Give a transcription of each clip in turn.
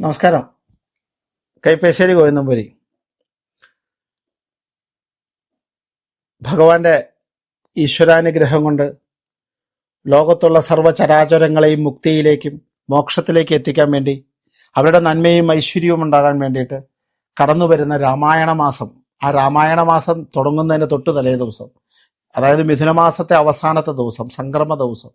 നമസ്കാരം. കൈപ്പേശ്ശേരി ഗോവിന്ദംപുരി. ഭഗവാന്റെ ഈശ്വരാനുഗ്രഹം കൊണ്ട് ലോകത്തുള്ള സർവചരാചരങ്ങളെയും മുക്തിയിലേക്കും മോക്ഷത്തിലേക്ക് എത്തിക്കാൻ വേണ്ടി അവരുടെ നന്മയും ഐശ്വര്യവും ഉണ്ടാകാൻ വേണ്ടിയിട്ട് കടന്നു വരുന്ന രാമായണ മാസം. ആ രാമായണ മാസം തുടങ്ങുന്നതിന് തൊട്ട് തലേ ദിവസം. അതായത് മിഥുനമാസത്തെ അവസാനത്തെ ദിവസം സംക്രമ ദിവസം.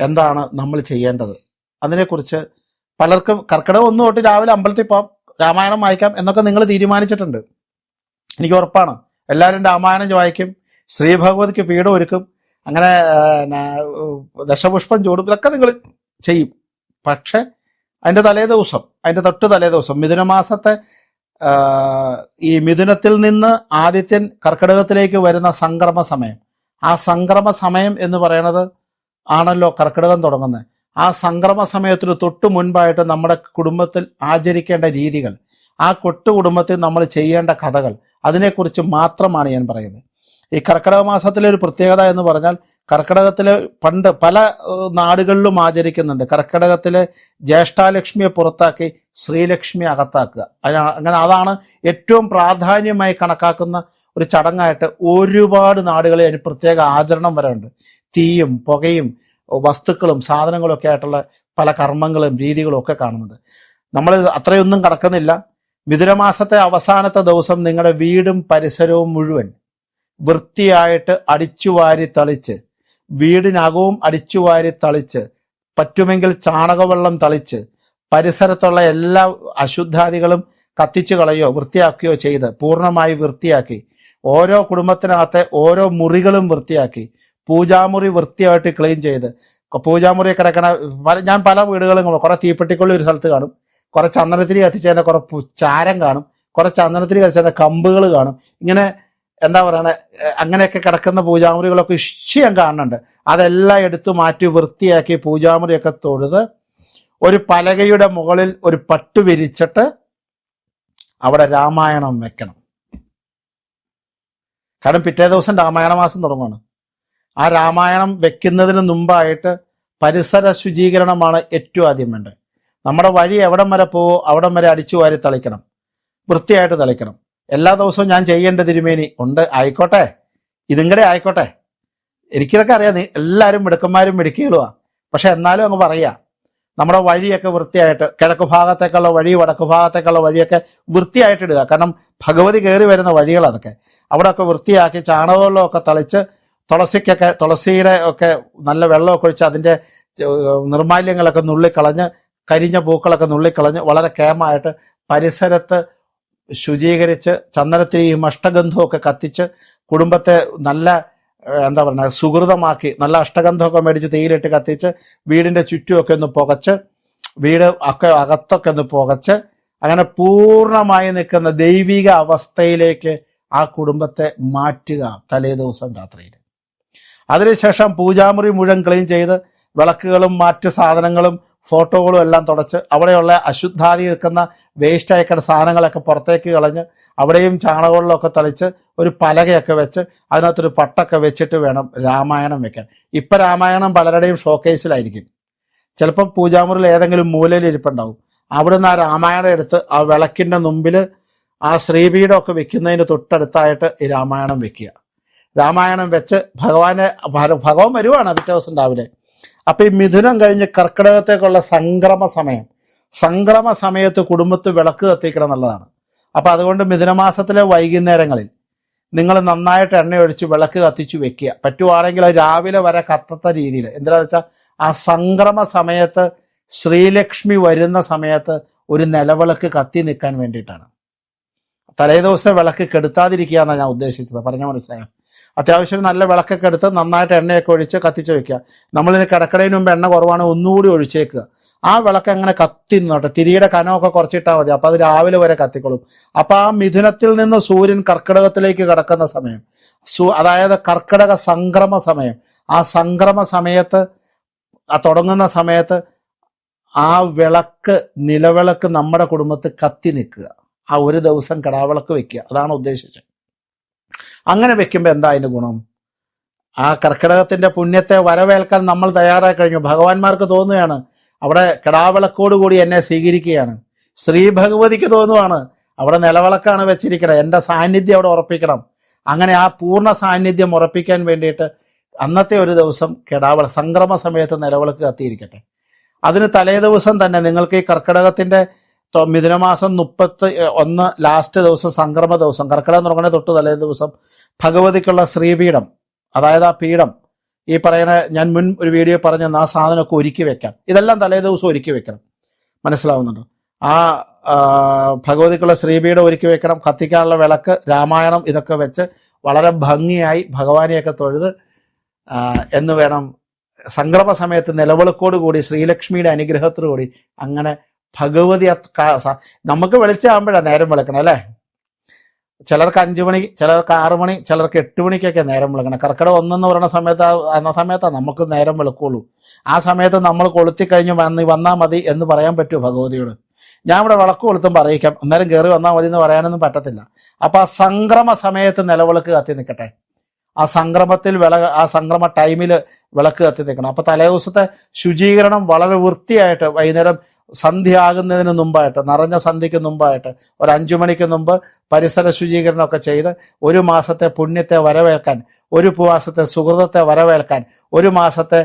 എന്താണ് നമ്മൾ ചെയ്യേണ്ടത്? അതിനെക്കുറിച്ച് പലർക്കും കർക്കിടകം ഒന്ന് തൊട്ട് രാവിലെ അമ്പലത്തിൽ പോകാം രാമായണം വായിക്കാം എന്നൊക്കെ നിങ്ങൾ തീരുമാനിച്ചിട്ടുണ്ട്. എനിക്ക് ഉറപ്പാണ്. എല്ലാവരും രാമായണം വായിക്കും ശ്രീ ഭഗവതിക്ക് പീഠം ഒരുക്കും അങ്ങനെ ദശപുഷ്പം ചൂടും ഇതൊക്കെ നിങ്ങൾ ചെയ്യും. പക്ഷെ അതിന്റെ തലേ ദിവസം അതിന്റെ തൊട്ട് തലേ ദിവസം മിഥുനമാസത്തെ ഈ മിഥുനത്തിൽ നിന്ന് ആദിത്യൻ കർക്കിടകത്തിലേക്ക് വരുന്ന സംക്രമ സമയം. ആ സംക്രമ സമയം എന്ന് പറയുന്നത് ആണല്ലോ കർക്കിടകം തുടങ്ങുന്നത്. ആ സംക്രമ സമയത്തിന് തൊട്ട് മുൻപായിട്ട് നമ്മുടെ കുടുംബത്തിൽ ആചരിക്കേണ്ട രീതികൾ ആ കൊട്ടു കുടുംബത്തിൽ നമ്മൾ ചെയ്യേണ്ട കഥകൾ അതിനെക്കുറിച്ച് മാത്രമാണ് ഞാൻ പറയുന്നത്. ഈ കർക്കിടക മാസത്തിലെ ഒരു പ്രത്യേകത എന്ന് പറഞ്ഞാൽ കർക്കിടകത്തിലെ പണ്ട് പല നാടുകളിലും ആചരിക്കുന്നുണ്ട്. കർക്കിടകത്തിലെ ജ്യേഷ്ഠാലക്ഷ്മിയെ പുറത്താക്കി ശ്രീലക്ഷ്മി അകത്താക്കുക. അങ്ങനെ അതാണ് ഏറ്റവും പ്രാധാന്യമായി കണക്കാക്കുന്ന ഒരു ചടങ്ങായിട്ട് ഒരുപാട് നാടുകളിൽ അതിന് പ്രത്യേക ആചരണം വരെ ഉണ്ട് തീയും പുകയും വസ്തുക്കളും സാധനങ്ങളും ഒക്കെ ആയിട്ടുള്ള പല കർമ്മങ്ങളും രീതികളും ഒക്കെ കാണുന്നത്. നമ്മൾ അത്രയൊന്നും കടക്കുന്നില്ല. മിഥുനമാസത്തെ അവസാനത്തെ ദിവസം നിങ്ങളുടെ വീടും പരിസരവും മുഴുവൻ വൃത്തിയായിട്ട് അടിച്ചുവാരി തളിച്ച് വീടിനകവും അടിച്ചുവാരി തളിച്ച് പറ്റുമെങ്കിൽ ചാണകവെള്ളം തളിച്ച് പരിസരത്തുള്ള എല്ലാ അശുദ്ധാദികളും കത്തിച്ചു കളയോ വൃത്തിയാക്കുകയോ ചെയ്ത് പൂർണമായി വൃത്തിയാക്കി ഓരോ കുടുംബത്തിനകത്തെ ഓരോ മുറികളും വൃത്തിയാക്കി പൂജാമുറി വൃത്തിയായിട്ട് ക്ലീൻ ചെയ്ത്. പൂജാമുറി കിടക്കണ പല ഞാൻ പല വീടുകളും. കുറെ തീപ്പെട്ടിക്കൊള്ളി ഒരു സ്ഥലത്ത് കാണും. കുറെ ചന്ദനത്തിരി കത്തിച്ചതിന്റെ കുറെ ചാരം കാണും. കുറെ ചന്ദനത്തിരി കത്തിച്ചതിന്റെ കമ്പുകൾ കാണും. ഇങ്ങനെ എന്താ പറയണ അങ്ങനെയൊക്കെ കിടക്കുന്ന പൂജാമുറികളൊക്കെ ഇഷ്ടം കാണുന്നുണ്ട്. അതെല്ലാം എടുത്തു മാറ്റി വൃത്തിയാക്കി പൂജാമുറിയൊക്കെ തൊഴുത് ഒരു പലകയുടെ മുകളിൽ ഒരു പട്ടു വിരിച്ചിട്ട് അവിടെ രാമായണം വെക്കണം. കാരണം പിറ്റേ ദിവസം രാമായണ മാസം തുടങ്ങുകയാണ് ആ രാമായണം വെക്കുന്നതിന് മുമ്പായിട്ട് പരിസര ശുചീകരണമാണ് ഏറ്റവും ആദ്യം വേണ്ടത്. നമ്മുടെ വഴി എവിടം വരെ പോവോ അവിടം വരെ അടിച്ചു വാരി തളിക്കണം. വൃത്തിയായിട്ട് തളിക്കണം. എല്ലാ ദിവസവും ഞാൻ ചെയ്യേണ്ട തിരുമേനി ഉണ്ട്. ആയിക്കോട്ടെ. ഇതും കൂടെ ആയിക്കോട്ടെ. എനിക്കിതൊക്കെ അറിയാം. എല്ലാവരും മിടുക്കന്മാരും മിടുക്കികളുവാ. പക്ഷെ എന്നാലും അങ്ങ് പറയാ. നമ്മുടെ വഴിയൊക്കെ വൃത്തിയായിട്ട് കിഴക്ക് ഭാഗത്തേക്കുള്ള വഴി വടക്ക് ഭാഗത്തേക്കുള്ള വഴിയൊക്കെ വൃത്തിയായിട്ട് ഇടുക കാരണം ഭഗവതി കയറി വരുന്ന വഴികൾ അതൊക്കെ അവിടെയൊക്കെ വൃത്തിയാക്കി ചാണകവെള്ളമൊക്കെ തളിച്ച് തുളസിക്കൊക്കെ തുളസിയുടെ ഒക്കെ നല്ല വെള്ളമൊക്കെ ഒഴിച്ച് അതിന്റെ നിർമാല്യങ്ങളൊക്കെ നുള്ളിക്കളഞ്ഞ് കരിഞ്ഞ പൂക്കളൊക്കെ നുള്ളിക്കളഞ്ഞ് വളരെ കേമായിട്ട് പരിസരത്ത് ശുചീകരിച്ച് ചന്ദനത്തിരിയും അഷ്ടഗന്ധമൊക്കെ കത്തിച്ച് കുടുംബത്തെ നല്ല എന്താ പറയുക സുഹൃതമാക്കി നല്ല അഷ്ടഗന്ധമൊക്കെ മേടിച്ച് തീയിലിട്ട് കത്തിച്ച് വീടിന്റെ ചുറ്റുമൊക്കെ ഒന്ന് പുകച്ച് വീട് ഒക്കെ അകത്തൊക്കെ ഒന്ന് പുകച്ച് അങ്ങനെ പൂർണമായി നിൽക്കുന്ന ദൈവിക അവസ്ഥയിലേക്ക് ആ കുടുംബത്തെ മാറ്റുക തലേ ദിവസം രാത്രിയിൽ. അതിനുശേഷം പൂജാമുറി മുഴുവൻ ക്ലീൻ ചെയ്ത് വിളക്കുകളും മറ്റ് സാധനങ്ങളും ഫോട്ടോകളും എല്ലാം തുടച്ച് അവിടെയുള്ള അശുദ്ധാതി നിൽക്കുന്ന വേസ്റ്റ് അയക്കുന്ന സാധനങ്ങളൊക്കെ പുറത്തേക്ക് കളഞ്ഞ് അവിടെയും ചാണകളിലൊക്കെ തളിച്ച് ഒരു പലകയൊക്കെ വെച്ച് അതിനകത്തൊരു പട്ടൊക്കെ വെച്ചിട്ട് വേണം രാമായണം വെക്കാൻ. ഇപ്പം രാമായണം പലരുടെയും ഷോക്കേസിലായിരിക്കും ചിലപ്പം പൂജാമുറിൽ ഏതെങ്കിലും മൂലയിൽ ഇരിപ്പുണ്ടാവും. അവിടുന്ന് ആ രാമായണം എടുത്ത് ആ വിളക്കിന്റെ മുമ്പിൽ ആ ശ്രീപീഠമൊക്കെ വെക്കുന്നതിന് തൊട്ടടുത്തായിട്ട് ഈ രാമായണം വെക്കുക. രാമായണം വെച്ച് ഭഗവാനെ ഭഗവാൻ വരുവാണ് പിറ്റേ ദിവസം രാവിലെ. അപ്പൊ ഈ മിഥുനം കഴിഞ്ഞ് കർക്കിടകത്തേക്കുള്ള സംക്രമ സമയം. സംക്രമ സമയത്ത് കുടുംബത്ത് വിളക്ക് കത്തിക്കണം എന്നുള്ളതാണ്. അപ്പൊ അതുകൊണ്ട് മിഥുനമാസത്തിലെ വൈകുന്നേരങ്ങളിൽ നിങ്ങൾ നന്നായിട്ട് എണ്ണ ഒഴിച്ച് വിളക്ക് കത്തിച്ചു വെക്കുക. പറ്റുവാണെങ്കിൽ രാവിലെ വരെ കത്തത്ത രീതിയിൽ. എന്താണെന്ന് വെച്ചാൽ ആ സംക്രമ സമയത്ത് ശ്രീലക്ഷ്മി വരുന്ന സമയത്ത് ഒരു നിലവിളക്ക് കത്തി നിൽക്കാൻ വേണ്ടിയിട്ടാണ്. തലേ ദിവസം വിളക്ക് കെടുത്താതിരിക്കുക എന്നാണ് ഞാൻ ഉദ്ദേശിച്ചത്. പറഞ്ഞ മനസ്സിലായോ? അത്യാവശ്യം നല്ല വിളക്കൊക്കെ എടുത്ത് നന്നായിട്ട് എണ്ണയൊക്കെ ഒഴിച്ച് കത്തിച്ച് വെക്കുക. നമ്മളിന് കിടക്കടയിന് മുമ്പ് എണ്ണ കുറവാണ് ഒന്നുകൂടി ഒഴിച്ചേക്കുക. ആ വിളക്ക് അങ്ങനെ കത്തി നിന്നോട്ടെ തിരിയുടെ കനമൊക്കെ കുറച്ചിട്ടാൽ മതി. അപ്പോൾ അത് രാവിലെ വരെ കത്തിക്കൊള്ളും അപ്പോൾ ആ മിഥുനത്തിൽ നിന്ന് സൂര്യൻ കർക്കിടകത്തിലേക്ക് കിടക്കുന്ന സമയം അതായത് കർക്കിടക സംക്രമ സമയം ആ സംക്രമ സമയത്ത് ആ തുടങ്ങുന്ന സമയത്ത് ആ വിളക്ക് നിലവിളക്ക് നമ്മുടെ കുടുംബത്തിൽ കത്തി നിൽക്കുക. ആ ഒരു ദിവസം കടാവിളക്ക് വെക്കുക. അതാണ് ഉദ്ദേശിച്ചത്. അങ്ങനെ വെക്കുമ്പോൾ എന്താ അതിന് ഗുണം? ആ കർക്കിടകത്തിന്റെ പുണ്യത്തെ വരവേൽക്കാൻ നമ്മൾ തയ്യാറായി കഴിഞ്ഞു. ഭഗവാന്മാർക്ക് തോന്നുകയാണ് അവിടെ കിടാവിളക്കോടുകൂടി എന്നെ സ്വീകരിക്കുകയാണ്. ശ്രീ ഭഗവതിക്ക് തോന്നുവാണ് അവിടെ നിലവിളക്കാണ് വെച്ചിരിക്കണം എന്റെ സാന്നിധ്യം അവിടെ ഉറപ്പിക്കണം. അങ്ങനെ ആ പൂർണ സാന്നിധ്യം ഉറപ്പിക്കാൻ വേണ്ടിയിട്ട് അന്നത്തെ ഒരു ദിവസം കിടാവിള സംക്രമ സമയത്ത് നിലവിളക്ക് കത്തിയിരിക്കട്ടെ. അതിന് തലേ ദിവസം തന്നെ നിങ്ങൾക്ക് ഈ കർക്കിടകത്തിന്റെ തൊ- മിഥുനമാസം മുപ്പത്തി ഒന്ന് ലാസ്റ്റ് ദിവസം സംക്രമ ദിവസം കർക്കിടകം തുടങ്ങുന്ന തൊട്ട് തലേ ദിവസം ഭഗവതിക്കുള്ള ശ്രീപീഠം അതായത് ആ പീഠം ഈ പറയുന്ന ഞാൻ മുൻ ഒരു വീഡിയോ പറഞ്ഞ ആ സാധനമൊക്കെ ഒരുക്കി വെക്കാം. ഇതെല്ലാം തലേ ദിവസം ഒരുക്കി വെക്കണം. മനസ്സിലാവുന്നുണ്ടോ? ആ ഭഗവതിക്കുള്ള ശ്രീപീഠം ഒരുക്കി വെക്കണം. കത്തിക്കാനുള്ള വിളക്ക് രാമായണം ഇതൊക്കെ വെച്ച് വളരെ ഭംഗിയായി ഭഗവാനെയൊക്കെ തൊഴുത് എന്ന് വേണം. സംക്രമ സമയത്ത് നിലവിളക്കോട് കൂടി ശ്രീലക്ഷ്മിയുടെ അനുഗ്രഹത്തോടു കൂടി അങ്ങനെ ഭഗവതി നമുക്ക് വെളിച്ചാകുമ്പോഴാണ് നേരം വിളക്കണം അല്ലേ? ചിലർക്ക് അഞ്ചു മണി ചിലർക്ക് ആറ് മണി ചിലർക്ക് എട്ട് മണിക്കൊക്കെ നേരം വിളക്കണം കർക്കിടം ഒന്നെന്ന് പറയുന്ന സമയത്ത് ആ- സമയത്താണ് നമുക്ക് നേരം വിളക്കുള്ളൂ. ആ സമയത്ത് നമ്മൾ കൊളുത്തി കഴിഞ്ഞ് വന്ന് വന്നാൽ മതി എന്ന് പറയാൻ പറ്റുമോ ഭഗവതിയോട്. ഞാൻ ഇവിടെ വിളക്ക് കൊളുത്തുമ്പോൾ അറിയിക്കാം അന്നേരം കയറി വന്നാൽ മതി എന്ന് പറയാനൊന്നും പറ്റത്തില്ല. അപ്പൊ ആ സംക്രമ സമയത്ത് നിലവിളക്ക് കത്തി നിൽക്കട്ടെ. ആ സംക്രമത്തിൽ വിള ആ സംക്രമ ടൈമിൽ വിളക്ക് കത്തി നിൽക്കണം. അപ്പൊ തലേ ദിവസത്തെ ശുചീകരണം വളരെ വൃത്തിയായിട്ട് വൈകുന്നേരം സന്ധ്യ ആകുന്നതിന് മുമ്പായിട്ട് നിറഞ്ഞ സന്ധ്യയ്ക്ക് മുമ്പായിട്ട് ഒരു അഞ്ചു മണിക്ക് മുമ്പ് പരിസര ശുചീകരണമൊക്കെ ചെയ്ത് ഒരു മാസത്തെ പുണ്യത്തെ വരവേൽക്കാൻ ഒരു മാസത്തെ സുഹൃതത്തെ വരവേൽക്കാൻ ഒരു മാസത്തെ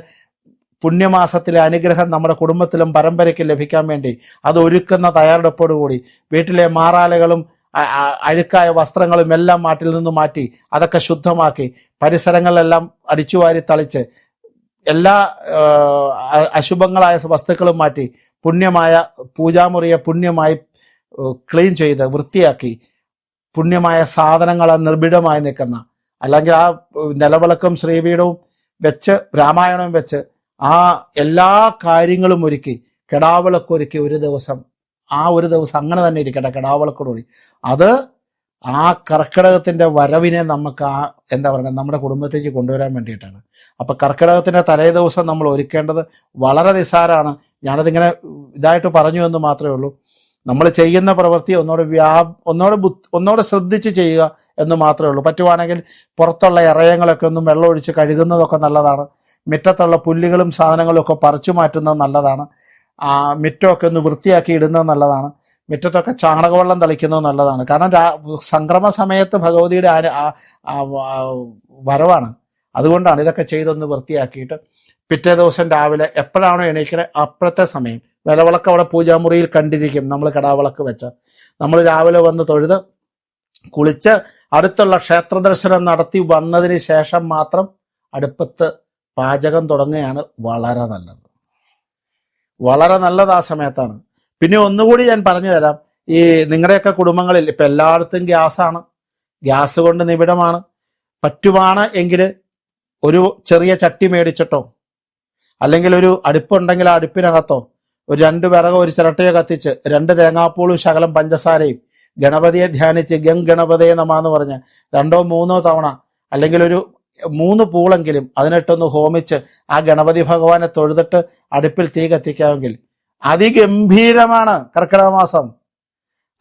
പുണ്യമാസത്തിലെ അനുഗ്രഹം നമ്മുടെ കുടുംബത്തിലും പരമ്പരയ്ക്ക് ലഭിക്കാൻ വേണ്ടി അത് ഒരുക്കുന്ന തയ്യാറെടുപ്പോടുകൂടി വീട്ടിലെ മാറാലകളും അഴുക്കായ വസ്ത്രങ്ങളും എല്ലാം മാട്ടിൽ നിന്ന് മാറ്റി അതൊക്കെ ശുദ്ധമാക്കി പരിസരങ്ങളെല്ലാം അടിച്ചുവാരി തളിച്ച് എല്ലാ അശുഭങ്ങളായ വസ്തുക്കളും മാറ്റി പുണ്യമായ പൂജാമുറിയെ പുണ്യമായി ക്ലീൻ ചെയ്ത് വൃത്തിയാക്കി പുണ്യമായ സാധനങ്ങൾ നിർഭിഡമായി നിൽക്കുന്ന അല്ലെങ്കിൽ ആ നിലവിളക്കും ശ്രീപീഠവും വെച്ച് രാമായണവും വെച്ച് ആ എല്ലാ കാര്യങ്ങളും ഒരുക്കി കെടാവിളക്കൊരുക്കി ഒരു ദിവസം ആ ഒരു ദിവസം അങ്ങനെ തന്നെ ഇരിക്കട്ടെ കടാവളക്കോടുകൂടി അത് ആ കർക്കിടകത്തിന്റെ വരവിനെ നമുക്ക് ആ എന്താ പറയുക നമ്മുടെ കുടുംബത്തേക്ക് കൊണ്ടുവരാൻ വേണ്ടിയിട്ടാണ്. അപ്പൊ കർക്കിടകത്തിന്റെ തലേ ദിവസം നമ്മൾ ഒരുക്കേണ്ടത് വളരെ നിസ്സാരമാണ്. ഞാനതിങ്ങനെ ഇതായിട്ട് പറഞ്ഞു എന്ന് മാത്രമേ ഉള്ളൂ. നമ്മൾ ചെയ്യുന്ന പ്രവൃത്തി ഒന്നോട് വ്യാ ഒന്നോട് ഒന്നോട് ശ്രദ്ധിച്ച് ചെയ്യുക എന്ന് മാത്രമേ ഉള്ളൂ. പറ്റുവാണെങ്കിൽ പുറത്തുള്ള ഇറയങ്ങളൊക്കെ ഒന്നും വെള്ളം ഒഴിച്ച് കഴുകുന്നതൊക്കെ നല്ലതാണ്. മുറ്റത്തുള്ള പുല്ലുകളും സാധനങ്ങളും ഒക്കെ പറിച്ചു മാറ്റുന്നത് നല്ലതാണ്. മുറ്റമൊക്കെ ഒന്ന് വൃത്തിയാക്കി ഇടുന്നത് നല്ലതാണ്. മുറ്റത്തൊക്കെ ചാണകവെള്ളം തളിക്കുന്നത് നല്ലതാണ്. കാരണം സംക്രമ സമയത്ത് ഭഗവതിയുടെ വരവാണ്. അതുകൊണ്ടാണ് ഇതൊക്കെ ചെയ്തൊന്ന് വൃത്തിയാക്കിയിട്ട് പിറ്റേ ദിവസം രാവിലെ എപ്പോഴാണോ എണീക്കണേ അപ്പുറത്തെ സമയം. വിലവിളക്ക് അവിടെ പൂജാമുറിയിൽ കണ്ടിരിക്കും നമ്മൾ കടാവിളക്ക് വെച്ച. നമ്മൾ രാവിലെ വന്ന് തൊഴുത് കുളിച്ച് അടുത്തുള്ള ക്ഷേത്ര ദർശനം നടത്തി വന്നതിന് ശേഷം മാത്രം അടുപ്പത്ത് പാചകം തുടങ്ങുകയാണ് വളരെ നല്ലത്. വളരെ നല്ലത് ആ സമയത്താണ്. പിന്നെ ഒന്നുകൂടി ഞാൻ പറഞ്ഞു തരാം ഈ നിങ്ങളുടെയൊക്കെ കുടുംബങ്ങളിൽ ഇപ്പൊ എല്ലായിടത്തും ഗ്യാസാണ്. ഗ്യാസ് കൊണ്ട് നിബിഡമാണ്. പറ്റുമാണ് എങ്കിൽ ഒരു ചെറിയ ചട്ടി മേടിച്ചിട്ടോ അല്ലെങ്കിൽ ഒരു അടുപ്പുണ്ടെങ്കിൽ ആ അടുപ്പിനകത്തോ ഒരു രണ്ട് വിറകോ ഒരു ചിരട്ടയോ കത്തിച്ച് രണ്ട് തേങ്ങാപ്പൂളും ശകലം പഞ്ചസാരയും ഗണപതിയെ ധ്യാനിച്ച് ഗം ഗണപതയെ നമാന്ന് പറഞ്ഞ് രണ്ടോ മൂന്നോ തവണ അല്ലെങ്കിൽ ഒരു മൂന്ന് പൂളെങ്കിലും അതിനിട്ടൊന്ന് ഹോമിച്ച് ആ ഗണപതി ഭഗവാനെ തൊഴുതിട്ട് അടുപ്പിൽ തീ കത്തിക്കാമെങ്കിൽ അതിഗംഭീരമാണ് കർക്കിടക മാസം.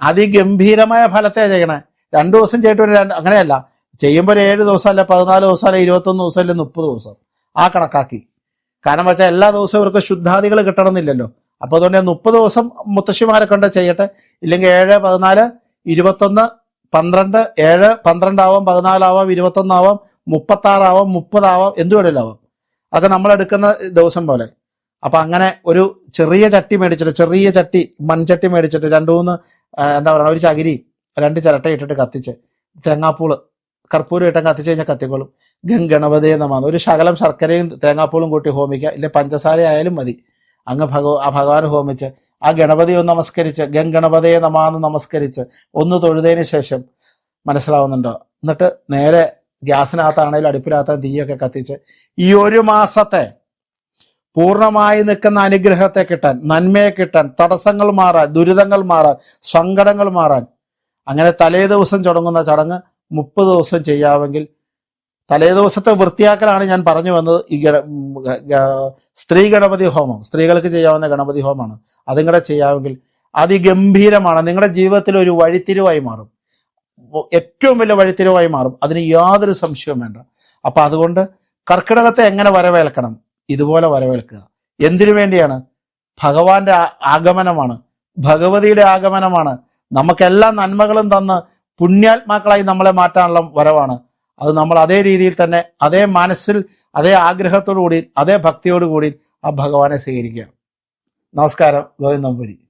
അതിഗംഭീരമായ ഫലത്തെ ചെയ്യണേ. രണ്ടു ദിവസം ചെയ്തിട്ട് രണ്ട് അങ്ങനെയല്ല. ചെയ്യുമ്പോൾ ഒരു ഏഴ് ദിവസം അല്ല പതിനാല് ദിവസം അല്ലെ ഇരുപത്തൊന്ന് ദിവസം അല്ലെ മുപ്പത് ദിവസം. ആ കണക്കാക്കി. കാരണം വെച്ചാൽ എല്ലാ ദിവസവും ഇവർക്ക് ശുദ്ധാദികൾ കിട്ടണമെന്നില്ലല്ലോ. അപ്പൊ അതുകൊണ്ട് മുപ്പത് ദിവസം മുത്തശ്ശിമാരെ കൊണ്ട് ചെയ്യട്ടെ. ഇല്ലെങ്കിൽ ഏഴ് പതിനാല് ഇരുപത്തൊന്ന് പന്ത്രണ്ട് ഏഴ് പന്ത്രണ്ടാവാം പതിനാലാവാം ഇരുപത്തൊന്നാവാം മുപ്പത്താറാവാം മുപ്പതാവാം എന്ത് വേണേലും ആവാം അതൊക്കെ നമ്മൾ എടുക്കുന്ന ദിവസം പോലെ. അപ്പൊ അങ്ങനെ ഒരു ചെറിയ ചട്ടി മേടിച്ചിട്ട് ചെറിയ ചട്ടി മൺചട്ടി മേടിച്ചിട്ട് രണ്ടു മൂന്ന് എന്താ പറയുക ഒരു ചകിരി രണ്ട് ചിരട്ട ഇട്ടിട്ട് കത്തിച്ച് തേങ്ങാപ്പൂൾ കർപ്പൂരം ഇട്ടം കത്തിച്ച് കഴിഞ്ഞാൽ കത്തിക്കോളും. ഗം നമാന്ന് ഒരു ശകലം ശർക്കരയും തേങ്ങാപ്പൂളും കൂട്ടി ഹോമിക്കുക. ഇല്ല പഞ്ചസാര ആയാലും മതി. അങ്ങ് ഭഗവ ആ ഭഗവാൻ ഹോമിച്ച് ആ ഗണപതി ഒന്ന് നമസ്കരിച്ച് ഗം ഗണപതിയെ നമാന്ന് നമസ്കരിച്ച് ഒന്ന് തൊഴുതതിന് ശേഷം മനസ്സിലാവുന്നുണ്ടോ? എന്നിട്ട് നേരെ ഗ്യാസിനകത്താണെങ്കിലും അടുപ്പിനകത്ത് തീയൊക്കെ കത്തിച്ച് ഈ ഒരു മാസത്തെ പൂർണമായി നിൽക്കുന്ന അനുഗ്രഹത്തെ കിട്ടാൻ നന്മയെ കിട്ടാൻ തടസ്സങ്ങൾ മാറാൻ ദുരിതങ്ങൾ മാറാൻ സങ്കടങ്ങൾ മാറാൻ അങ്ങനെ തലേ ദിവസം തുടങ്ങുന്ന ചടങ്ങ് മുപ്പത് ദിവസം ചെയ്യാമെങ്കിൽ തലേ ദിവസത്തെ വൃത്തിയാക്കലാണ് ഞാൻ പറഞ്ഞു വന്നത്. ഈ സ്ത്രീ ഗണപതി ഹോമം. സ്ത്രീകൾക്ക് ചെയ്യാവുന്ന ഗണപതി ഹോമമാണ്. അതും കൂടെ ചെയ്യാമെങ്കിൽ അതിഗംഭീരമാണ്. നിങ്ങളുടെ ജീവിതത്തിൽ ഒരു വഴിത്തിരിവായി മാറും. ഏറ്റവും വലിയ വഴിത്തിരിവായി മാറും. അതിന് യാതൊരു സംശയവും വേണ്ട. അപ്പൊ അതുകൊണ്ട് കർക്കിടകത്തെ എങ്ങനെ വരവേൽക്കണം? ഇതുപോലെ വരവേൽക്കുക. എന്തിനു വേണ്ടിയാണ്? ഭഗവാന്റെ ആഗമനമാണ്. ഭഗവതിയുടെ ആഗമനമാണ്. നമുക്കെല്ലാ നന്മകളും തന്ന് പുണ്യാത്മാക്കളായി നമ്മളെ മാറ്റാനുള്ള വരവാണ്. അത് നമ്മൾ അതേ രീതിയിൽ തന്നെ അതേ മനസ്സിൽ അതേ ആഗ്രഹത്തോടു കൂടി അതേ ഭക്തിയോടു കൂടി ആ ഭഗവാനെ സ്വീകരിക്കുക. നമസ്കാരം. ഗോവിന്ദമ്പുരി